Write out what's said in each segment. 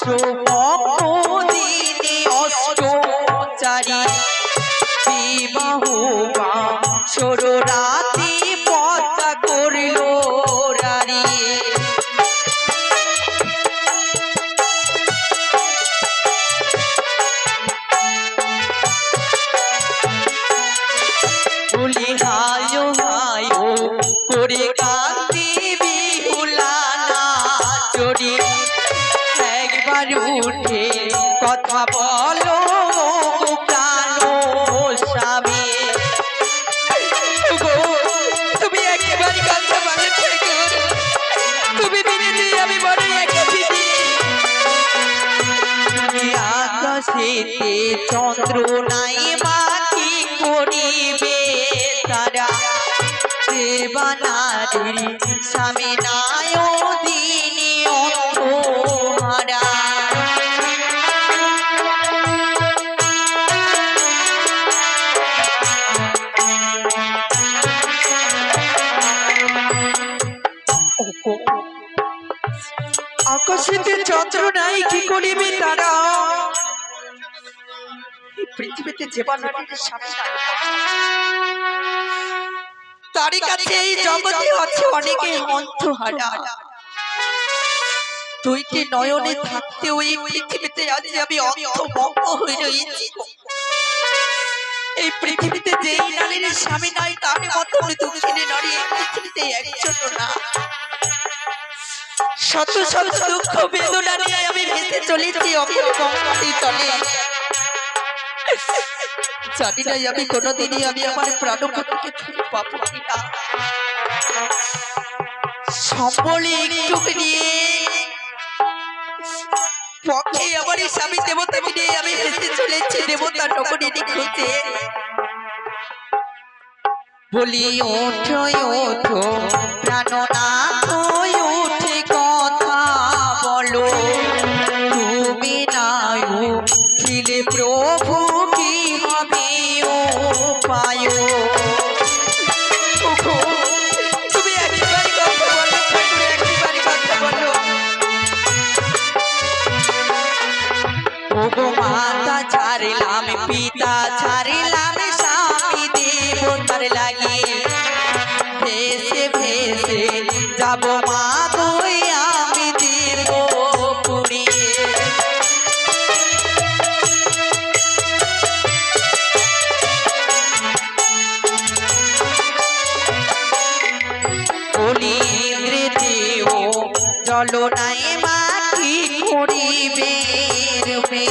দিনে একবার উঠে কথা বলো প্রাণ স্বামী। তুমি একেবারে কথা বলে তুমি দিনে দিয়ে আমি বড় একাছি আকাশেতে চন্দ্র নাই মাটি করিবে তারা। দেবানারী স্বামী নায় দিনে অন্তহারা আকাশেতে কি করিবে তারা? পৃথিবীতে। তারই কাছে এই জগতে আছে অনেকে অন্তহারা দুইটি নয়নে থাকতে ওই পৃথিবীতে আজ আমি অন্তভঙ্গ হয়ে রয়েছি। এই পৃথিবীতে যেই নারীর স্বামী নাই, তার মতো দুঃখিনী নারী এই পৃথিবীতে একজন না। শত শত দুঃখ বেদনা নিয়ে আমি ভেসে চলেছি চলে জানি না আমি কোনোদিনই আমি আমার প্রাণপতিকে ফিরে পাবো কিনা। পক্ষে স্বামী আমি দেবতা বলি, ওঠো ওঠো, প্রাণনাথ যাব মা তুই, আমি দেব পুড়িয়ে দেও জল নাই মাটি করিবে রূপে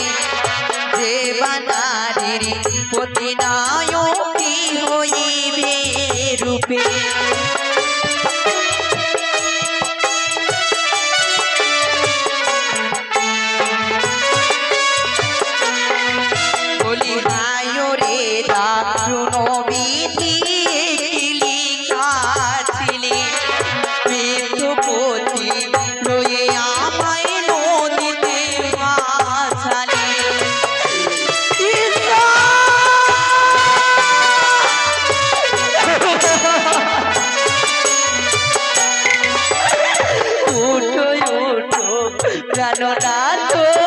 দেবানারীর প্রতি নায়কী হইবে রূপে প্রাণনাথ উঠে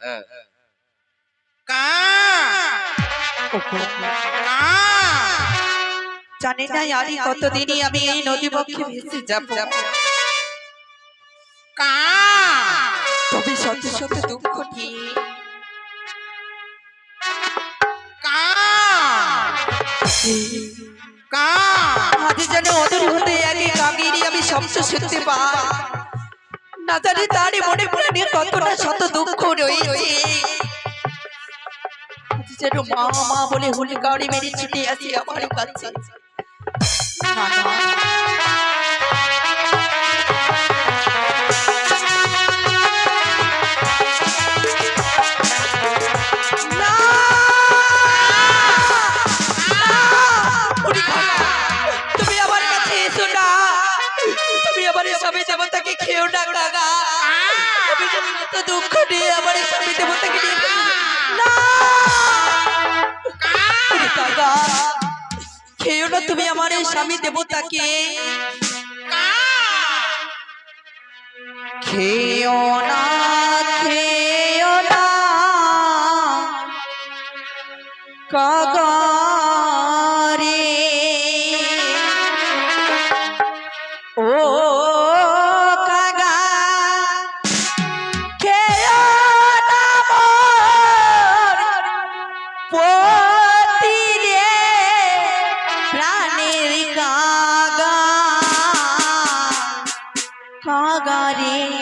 কা। কা। জানি না আরই কতদিনই আমি এই নদী পক্ষে ভেসে যাব। তবে শত শত দুঃখ নিয়ে আজ যেন অদূর হতে আগে কাগিরি আমি শব্দ শুনতে পাই। না জানি তারই মনে প্রাণে কতটা শত দুঃখ রয়েছে যেন মা মা বলে হুলকারি মেরে ছুটে আসি আমার কাছে। আমার স্বামী দেবতাকে খেয়েও না কাকা। দুঃখ নিয়ে আমার স্বামী দেবতাকে নিয়ে না! কাকা! তুমি আমার এই স্বামী দেবতাকে। খেও না পতি রে প্রাণের কাগা কাগারে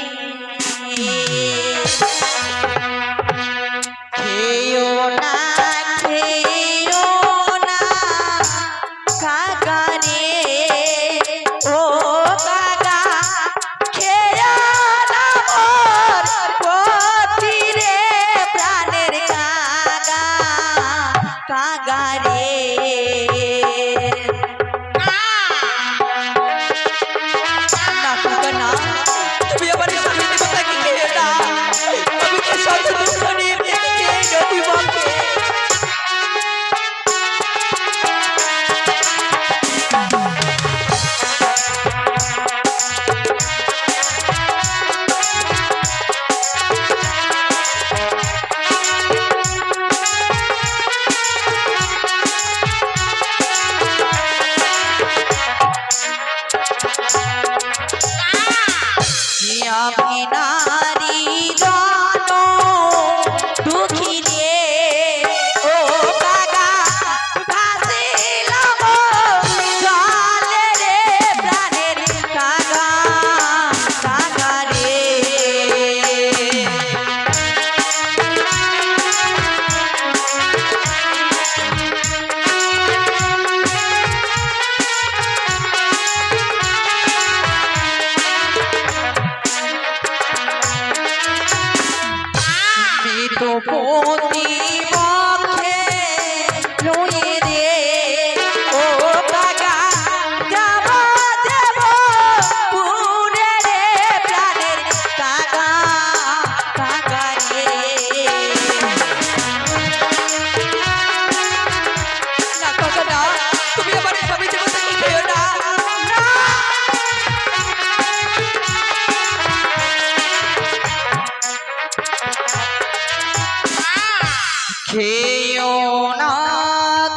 খেও না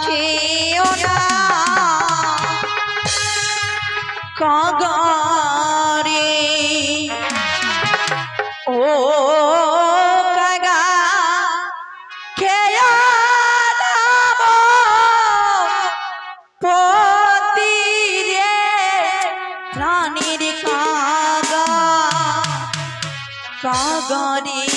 খেও না। কাগারে ও কাগা খেও পতি রে প্রাণীর কাগা। কাগারে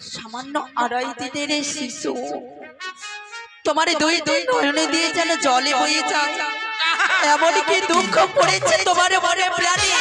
সামান্য আড়াই দিনের শিশু। তোমার দুই দুই নয়নে দিয়ে যেন জলে বয়ে যায়। এমনকি দুঃখ পড়েছে তোমার মনে প্রাণে।